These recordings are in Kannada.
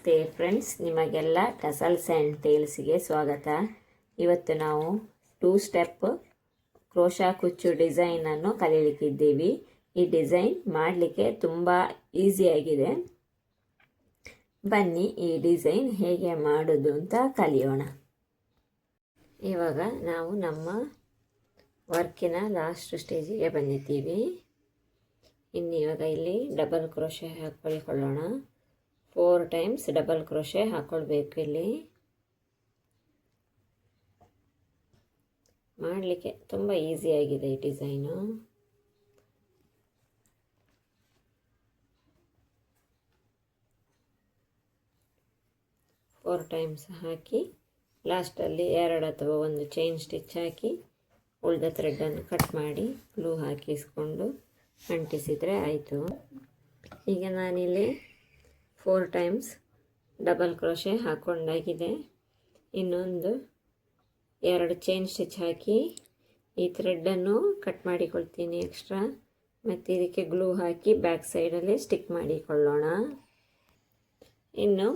ನಮಸ್ತೆ ಫ್ರೆಂಡ್ಸ್, ನಿಮಗೆಲ್ಲ ಟಸಲ್ಸ್ ಆ್ಯಂಡ್ ಟೇಲ್ಸ್ಗೆ ಸ್ವಾಗತ. ಇವತ್ತು ನಾವು ಟೂ ಸ್ಟೆಪ್ ಕ್ರೋಶಾ ಕುಚ್ಚು ಡಿಸೈನನ್ನು ಕಲೀಲಿಕ್ಕಿದ್ದೀವಿ. ಈ ಡಿಸೈನ್ ಮಾಡಲಿಕ್ಕೆ ತುಂಬ ಈಸಿಯಾಗಿದೆ ಬನ್ನಿ, ಈ ಡಿಸೈನ್ ಹೇಗೆ ಮಾಡೋದು ಅಂತ ಕಲಿಯೋಣ. ಇವಾಗ ನಾವು ನಮ್ಮ ವರ್ಕಿನ ಲಾಸ್ಟ್ ಸ್ಟೇಜಿಗೆ ಬಂದಿದ್ದೀವಿ. ಇನ್ನು ಇವಾಗ ಇಲ್ಲಿ ಡಬಲ್ ಕ್ರೋಶೆ ಹಾಕ್ಕೊಳ್ಕೊಳ್ಳೋಣ ಫೋರ್ ಟೈಮ್ಸ್ ಡಬಲ್ ಕ್ರೋಶೆ ಹಾಕ್ಕೊಳ್ಬೇಕು ಇಲ್ಲಿ. ಮಾಡಲಿಕ್ಕೆ ತುಂಬ ಈಸಿಯಾಗಿದೆ ಈ ಡಿಸೈನು ಫೋರ್ ಟೈಮ್ಸ್ ಹಾಕಿ ಲಾಸ್ಟಲ್ಲಿ ಎರಡು ಅಥವಾ ಒಂದು ಚೈನ್ ಸ್ಟಿಚ್ ಹಾಕಿ, ಉಳಿದ ಥ್ರೆಡ್ಡನ್ನು ಕಟ್ ಮಾಡಿ ಗ್ಲೂ ಹಾಕಿಸ್ಕೊಂಡು ಅಂಟಿಸಿದರೆ ಆಯಿತು. ಈಗ ನಾನಿಲ್ಲಿ ಫೋರ್ ಟೈಮ್ಸ್ ಡಬಲ್ ಕ್ರೋಶೆ ಹಾಕೊಂಡಾಗಿದೆ. ಇನ್ನೊಂದು ಎರಡು ಚೈನ್ ಸ್ಟಿಚ್ ಹಾಕಿ ಈ ಥ್ರೆಡ್ಡನ್ನು ಕಟ್ ಮಾಡಿಕೊಳ್ತೀನಿ ಎಕ್ಸ್ಟ್ರಾ ಮತ್ತು ಇದಕ್ಕೆ ಗ್ಲೂ ಹಾಕಿ ಬ್ಯಾಕ್ ಸೈಡಲ್ಲಿ ಸ್ಟಿಕ್ ಮಾಡಿಕೊಳ್ಳೋಣ. ಇನ್ನು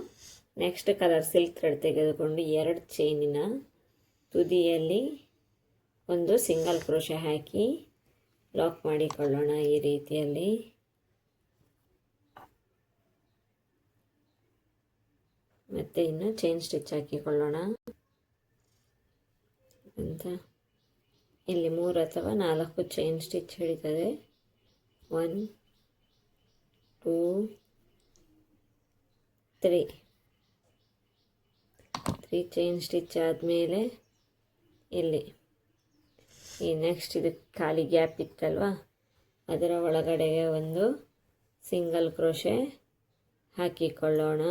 ನೆಕ್ಸ್ಟ್ ಕಲರ್ ಸಿಲ್ಕ್ ಥ್ರೆಡ್ ತೆಗೆದುಕೊಂಡು ಎರಡು ಚೈನಿನ ತುದಿಯಲ್ಲಿ ಒಂದು ಸಿಂಗಲ್ ಕ್ರೋಶೆ ಹಾಕಿ ಲಾಕ್ ಮಾಡಿಕೊಳ್ಳೋಣ ಈ ರೀತಿಯಲ್ಲಿ. ಮತ್ತು ಇನ್ನು ಚೈನ್ ಸ್ಟಿಚ್ ಹಾಕಿಕೊಳ್ಳೋಣ. ಅಂತ. ಇಲ್ಲಿ ಮೂರು ಅಥವಾ ನಾಲ್ಕು chain stitch ಹಿಡಿತದೆ. One two three three chain stitch ಆದಮೇಲೆ ಇಲ್ಲಿ. ಈ ನೆಕ್ಸ್ಟ್ ಇದು ಖಾಲಿ ಗ್ಯಾಪ್ ಇತ್ತಲ್ವ? ಅದರ ಒಳಗಡೆಗೆ ಒಂದು ಸಿಂಗಲ್ ಕ್ರೋಶೆ ಹಾಕಿಕೊಳ್ಳೋಣ.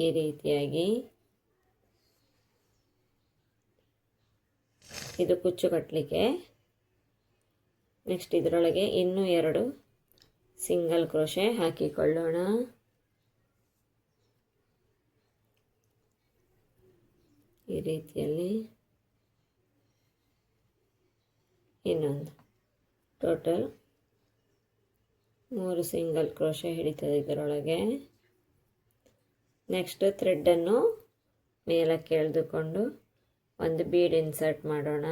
ಈ ರೀತಿಯಾಗಿ. ಇದು ಕುಚ್ಚು ಕಟ್ಟಲಿಕ್ಕೆ ನೆಕ್ಸ್ಟ್ ಇದರೊಳಗೆ ಇನ್ನೂ ಎರಡು ಸಿಂಗಲ್ ಕ್ರೋಶೆ ಹಾಕಿಕೊಳ್ಳೋಣ. ಈ ರೀತಿಯಲ್ಲಿ. ಇನ್ನೊಂದು. ಟೋಟಲ್ ಮೂರು ಸಿಂಗಲ್ ಕ್ರೋಶೆ ಹಿಡಿತದೆ ಇದರೊಳಗೆ. ನೆಕ್ಸ್ಟ್ ಥ್ರೆಡ್ಡನ್ನು ಮೇಲಕ್ಕೆ ಎಳೆದುಕೊಂಡು ಒಂದು ಬೀಡ್ ಇನ್ಸರ್ಟ್ ಮಾಡೋಣ.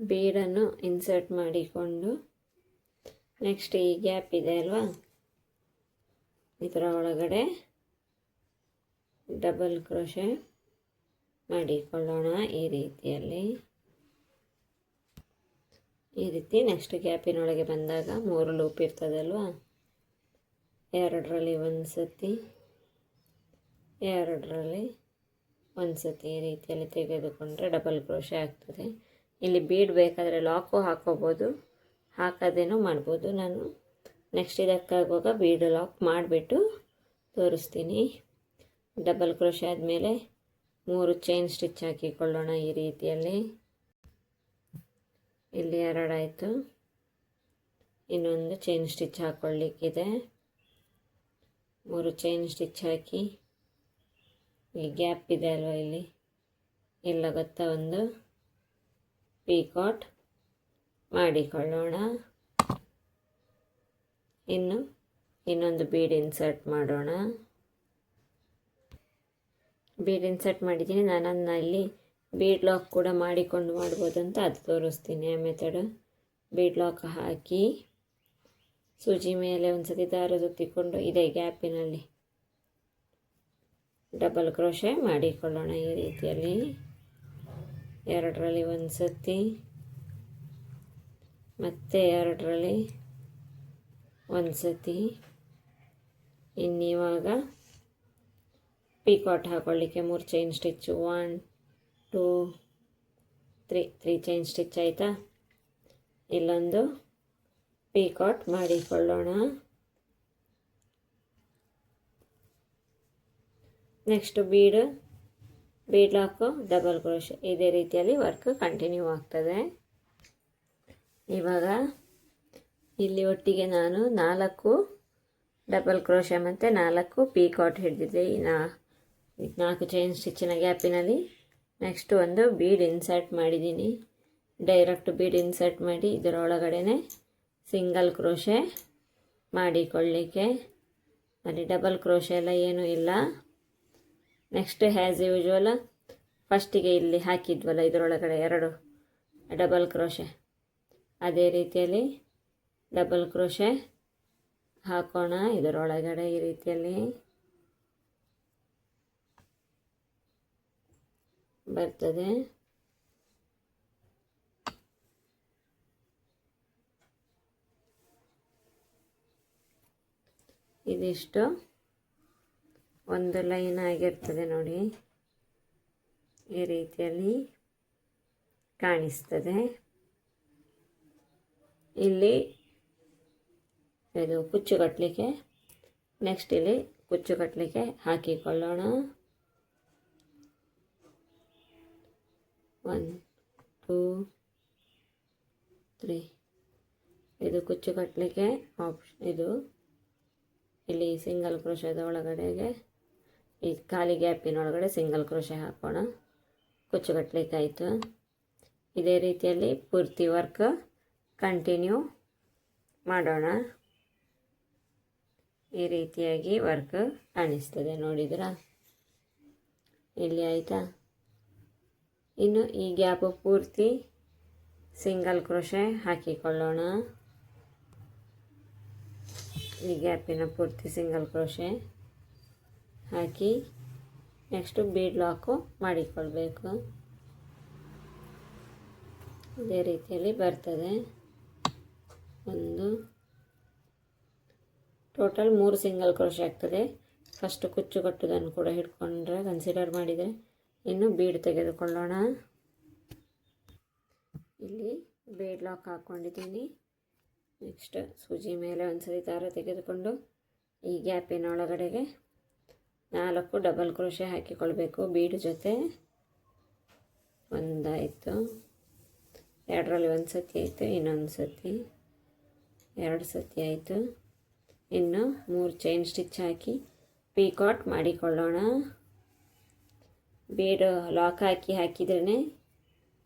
ಬೀಡನ್ನು ಇನ್ಸರ್ಟ್ ಮಾಡಿಕೊಂಡು ನೆಕ್ಸ್ಟ್ ಈ ಗ್ಯಾಪ್ ಇದೆ ಅಲ್ವಾ? ಇದರ ಒಳಗಡೆ ಡಬಲ್ ಕ್ರೋಶೆ ಮಾಡಿಕೊಳ್ಳೋಣ ಈ ರೀತಿಯಲ್ಲಿ. ಈ ರೀತಿ ನೆಕ್ಸ್ಟ್ ಗ್ಯಾಪಿನೊಳಗೆ ಬಂದಾಗ ಮೂರು ಲೂಪ್ ಇರ್ತದಲ್ವಾ? ಎರಡರಲ್ಲಿ ಒಂದು ಸತಿ, ಎರಡರಲ್ಲಿ ಒಂದು ಸತಿ ಈ ರೀತಿಯಲ್ಲಿ ತೆಗೆದುಕೊಂಡರೆ ಡಬಲ್ ಕ್ರೋಶೆ ಆಗ್ತದೆ. ಇಲ್ಲಿ ಬೀಡ್ ಬೇಕಾದರೆ ಲಾಕು ಹಾಕೋಬೋದು, ಹಾಕೋದೇನೂ ಮಾಡ್ಬೋದು. ನಾನು ನೆಕ್ಸ್ಟ್ ಇದಕ್ಕಾಗುವಾಗ ಬೀಡ್ ಲಾಕ್ ಮಾಡಿಬಿಟ್ಟು ತೋರಿಸ್ತೀನಿ. ಡಬಲ್ ಕ್ರೋಶೆ ಆದಮೇಲೆ ಮೂರು ಚೈನ್ ಸ್ಟಿಚ್ ಹಾಕಿಕೊಳ್ಳೋಣ ಈ ರೀತಿಯಲ್ಲಿ. ಇಲ್ಲಿ ಎರಡಾಯಿತು ಇನ್ನೊಂದು ಚೈನ್ ಸ್ಟಿಚ್ ಹಾಕ್ಕೊಳ್ಳಿಕ್ಕಿದೆ ಮೂರು ಚೈನ್ ಸ್ಟಿಚ್ ಹಾಕಿ. ಈ ಗ್ಯಾಪ್ ಇದೆ ಅಲ್ವಾ ಇಲ್ಲಿ? ಎಲ್ಲ ಗೊತ್ತಾ ಒಂದು? ಪೀಕಾಟ್ ಮಾಡಿಕೊಳ್ಳೋಣ. ಇನ್ನು ಇನ್ನೊಂದು ಬೀಡ್ ಇನ್ಸರ್ಟ್ ಮಾಡೋಣ. ಬೀಡ್ ಇನ್ಸರ್ಟ್ ಮಾಡಿದ್ದೀನಿ. ನಾನು ಇಲ್ಲಿ ಬೀಡ್ ಲಾಕ್ ಕೂಡ ಮಾಡಿಕೊಂಡು ಮಾಡ್ಬೋದು ಅಂತ ಅದು ತೋರಿಸ್ತೀನಿ ಆ ಮೆಥಡ್ ಬೀಡ್ ಲಾಕ್ ಹಾಕಿ. ಸೂಜಿ ಮೇಲೆ ಒಂದು ಸತಿ ದಾರ ಸುತ್ತಿಕೊಂಡು ಇದೇ ಗ್ಯಾಪಿನಲ್ಲಿ ಡಬಲ್ ಕ್ರೋಶೆ ಮಾಡಿಕೊಳ್ಳೋಣ ಈ ರೀತಿಯಲ್ಲಿ. ಎರಡರಲ್ಲಿ ಒಂದು ಸತಿ ಮತ್ತು ಎರಡರಲ್ಲಿ ಒಂದು ಸತಿ ಇನ್ನಿವಾಗ ಪಿಕಾಟ್ ಹಾಕೊಳ್ಳಿಕ್ಕೆ ಮೂರು chain stitch one, two, three three chain stitch ಆಯಿತಾ? ಇಲ್ಲೊಂದು ಪೀಕಾಟ್ ಮಾಡಿಕೊಳ್ಳೋಣ next bead bead lock double crochet ಇದೇ ರೀತಿಯಲ್ಲಿ ವರ್ಕ್ ಕಂಟಿನ್ಯೂ ಆಗ್ತದೆ. ಇವಾಗ ಇಲ್ಲಿ ಒಟ್ಟಿಗೆ ನಾನು ನಾಲ್ಕು ಡಬಲ್ ಕ್ರೋಶ ಮತ್ತು ನಾಲ್ಕು ಪೀಕಾಟ್ ಹಿಡಿದಿದ್ದೆ. ಈ ನಾಲ್ಕು ಚೈನ್ ಸ್ಟಿಚ್ಚಿನ ಗ್ಯಾಪಿನಲ್ಲಿ ನೆಕ್ಸ್ಟ್ ಒಂದು ಬೀಡ್ ಇನ್ಸರ್ಟ್ ಮಾಡಿದ್ದೀನಿ. ಡೈರೆಕ್ಟ್ ಬೀಡ್ ಇನ್ಸರ್ಟ್ ಮಾಡಿ ಇದರೊಳಗಡೆ ಸಿಂಗಲ್ ಕ್ರೋಶೆ ಮಾಡಿಕೊಳ್ಳಿಕ್ಕೆ. ಅಲ್ಲಿ ಡಬಲ್ ಕ್ರೋಶೆ ಎಲ್ಲ ಏನೂ ಇಲ್ಲ. ನೆಕ್ಸ್ಟ್ ಹ್ಯಾಸ್ ಯೂಶ್ವಲ್ ಫಸ್ಟಿಗೆ ಇಲ್ಲಿ ಹಾಕಿದ್ವಲ್ಲ ಇದರೊಳಗಡೆ ಎರಡು ಡಬಲ್ ಕ್ರೋಶೆ. ಅದೇ ರೀತಿಯಲ್ಲಿ ಡಬಲ್ ಕ್ರೋಶೆ ಹಾಕೋಣ ಇದರೊಳಗಡೆ ಈ ರೀತಿಯಲ್ಲಿ. ಬರ್ತದೆ. ಇದಿಷ್ಟು. ಒಂದು ಲೈನ್ ಆಗಿರ್ತದೆ ನೋಡಿ. ಈ ರೀತಿಯಲ್ಲಿ ಕಾಣಿಸ್ತದೆ. ಇಲ್ಲಿ ಇದು ಕುಚ್ಚು ಕಟ್ಟಲಿಕ್ಕೆ ನೆಕ್ಸ್ಟ್ ಇಲ್ಲಿ ಕುಚ್ಚು ಕಟ್ಟಲಿಕ್ಕೆ ಹಾಕಿಕೊಳ್ಳೋಣ. ಒನ್ ಟೂ ತ್ರೀ ಇದು ಕುಚ್ಚು ಕಟ್ಟಲಿಕ್ಕೆ ಆಪ್ಷನ್ ಇದು ಇಲ್ಲಿ ಸಿಂಗಲ್ ಕ್ರೋಶದ ಒಳಗಡೆಗೆ ಈ ಖಾಲಿ ಗ್ಯಾಪಿನ ಒಳಗಡೆ ಸಿಂಗಲ್ ಕ್ರೋಶೆ ಹಾಕೋಣ. ಕುಚ್ಚು ಕಟ್ಟಲಿಕ್ಕೆ ಆಯಿತು. ಇದೇ ರೀತಿಯಲ್ಲಿ ಪೂರ್ತಿ ವರ್ಕ್ ಕಂಟಿನ್ಯೂ ಮಾಡೋಣ. ಈ ರೀತಿಯಾಗಿ ವರ್ಕ್ ಕಾಣಿಸ್ತದೆ ನೋಡಿದ್ರ? ಇಲ್ಲಿ ಆಯಿತಾ? ಇನ್ನು ಈ ಗ್ಯಾಪು ಪೂರ್ತಿ ಸಿಂಗಲ್ ಕ್ರೋಶೆ ಹಾಕಿಕೊಳ್ಳೋಣ. ಈ ಗ್ಯಾಪಿನ ಪೂರ್ತಿ ಸಿಂಗಲ್ ಕ್ರೋಶೆ ಹಾಕಿ ನೆಕ್ಸ್ಟು ಬೀಡ್ ಲಾಕು ಮಾಡಿಕೊಳ್ಬೇಕು. ಇದೇ ರೀತಿಯಲ್ಲಿ ಬರ್ತದೆ. ಒಂದು ಟೋಟಲ್ ಮೂರು ಸಿಂಗಲ್ ಕ್ರೋಶೆ ಆಗ್ತದೆ. ಫಸ್ಟ್ ಕುಚ್ಚು ಕಟ್ಟುದನ್ನು ಕೂಡ ಹಿಡ್ಕೊಂಡ್ರೆ ಕನ್ಸಿಡರ್ ಮಾಡಿದರೆ ಇನ್ನು ಬೀಡ್ ತೆಗೆದುಕೊಳ್ಳೋಣ. ಇಲ್ಲಿ ಬೀಡ್ ಲಾಕ್ ಹಾಕ್ಕೊಂಡಿದ್ದೀನಿ ನೆಕ್ಸ್ಟ್ ಸೂಜಿ ಮೇಲೆ ಒಂದ್ಸರಿ ದಾರ ತೆಗೆದುಕೊಂಡು ಈ ಗ್ಯಾಪಿನ ಒಳಗಡೆಗೆ ನಾಲ್ಕು ಡಬಲ್ ಕ್ರೋಶೆ ಹಾಕಿಕೊಳ್ಬೇಕು. ಬೀಡು ಜೊತೆ ಒಂದಾಯಿತು. ಎರಡರಲ್ಲಿ ಒಂದು ಸತಿ ಆಯಿತು, ಇನ್ನೊಂದು ಸತಿ ಎರಡು ಸತಿ ಆಯಿತು. ಇನ್ನು ಮೂರು ಚೈನ್ ಸ್ಟಿಚ್ ಹಾಕಿ ಪೀಕಾಟ್ ಮಾಡಿಕೊಳ್ಳೋಣ. ಬೀಡು ಲಾಕ್ ಹಾಕಿ ಹಾಕಿದ್ರೇ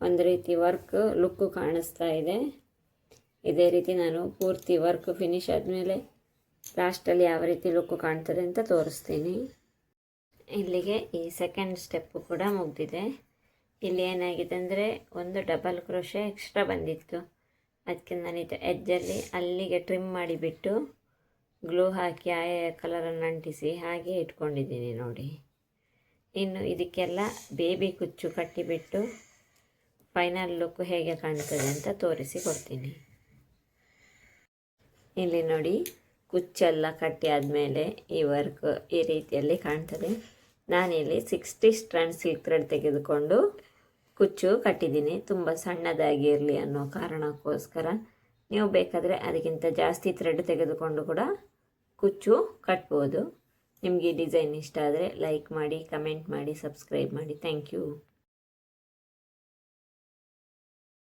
ಒಂದು ರೀತಿ ವರ್ಕ್, ಲುಕ್ಕು ಕಾಣಿಸ್ತಾ ಇದೆ. ಇದೇ ರೀತಿ ನಾನು ಪೂರ್ತಿ ವರ್ಕ್ ಫಿನಿಶ್ ಆದಮೇಲೆ ಲಾಸ್ಟಲ್ಲಿ ಯಾವ ರೀತಿ ಲುಕ್ ಕಾಣ್ತದೆ ಅಂತ ತೋರಿಸ್ತೀನಿ. ಇಲ್ಲಿಗೆ ಈ ಸೆಕೆಂಡ್ ಸ್ಟೆಪ್ಪು ಕೂಡ ಮುಗಿದಿದೆ. ಇಲ್ಲಿ ಏನಾಗಿದೆ ಅಂದರೆ ಒಂದು ಡಬಲ್ ಕ್ರೋಶೆ ಎಕ್ಸ್ಟ್ರಾ ಬಂದಿತ್ತು. ಅದಕ್ಕೆ ನಾನು ಇದು ಎಜ್ಜಲ್ಲಿ ಅಲ್ಲಿಗೆ ಟ್ರಿಮ್ ಮಾಡಿಬಿಟ್ಟು ಗ್ಲೂ ಹಾಕಿ ಆಯಾ ಕಲರನ್ನು ಅಂಟಿಸಿ ಹಾಗೆ ಇಟ್ಕೊಂಡಿದ್ದೀನಿ ನೋಡಿ. ಇನ್ನು ಇದಕ್ಕೆಲ್ಲ ಬೇಬಿ ಕುಚ್ಚು ಕಟ್ಟಿಬಿಟ್ಟು ಫೈನಲ್ ಲುಕ್ ಹೇಗೆ ಕಾಣ್ತದೆ ಅಂತ ತೋರಿಸಿ ಕೊಡ್ತೀನಿ. ಇಲ್ಲಿ ನೋಡಿ, ಕುಚ್ಚೆಲ್ಲ ಕಟ್ಟಿ ಆದಮೇಲೆ ಈ ವರ್ಕ್ ಈ ರೀತಿಯಲ್ಲಿ ಕಾಣ್ತದೆ. ನಾನಿಲ್ಲಿ ಸಿಕ್ಸ್ಟಿ ಸ್ಟ್ರಾಂಡ್ ಸಿಲ್ಕ್ ಥ್ರೆಡ್ ತೆಗೆದುಕೊಂಡು ಕುಚ್ಚು ಕಟ್ಟಿದ್ದೀನಿ. ತುಂಬ ಸಣ್ಣದಾಗಿ ಇರಲಿ ಅನ್ನೋ ಕಾರಣಕ್ಕೋಸ್ಕರ ನೀವು ಬೇಕಾದರೆ ಅದಕ್ಕಿಂತ ಜಾಸ್ತಿ ಥ್ರೆಡ್ ತೆಗೆದುಕೊಂಡು ಕೂಡ ಕುಚ್ಚು ಕಟ್ಬೋದು. ನಿಮಗೆ ಡಿಸೈನ್ ಇಷ್ಟ ಆದರೆ ಲೈಕ್ ಮಾಡಿ ಕಮೆಂಟ್ ಮಾಡಿ ಸಬ್ಸ್ಕ್ರೈಬ್ ಮಾಡಿ. Thank you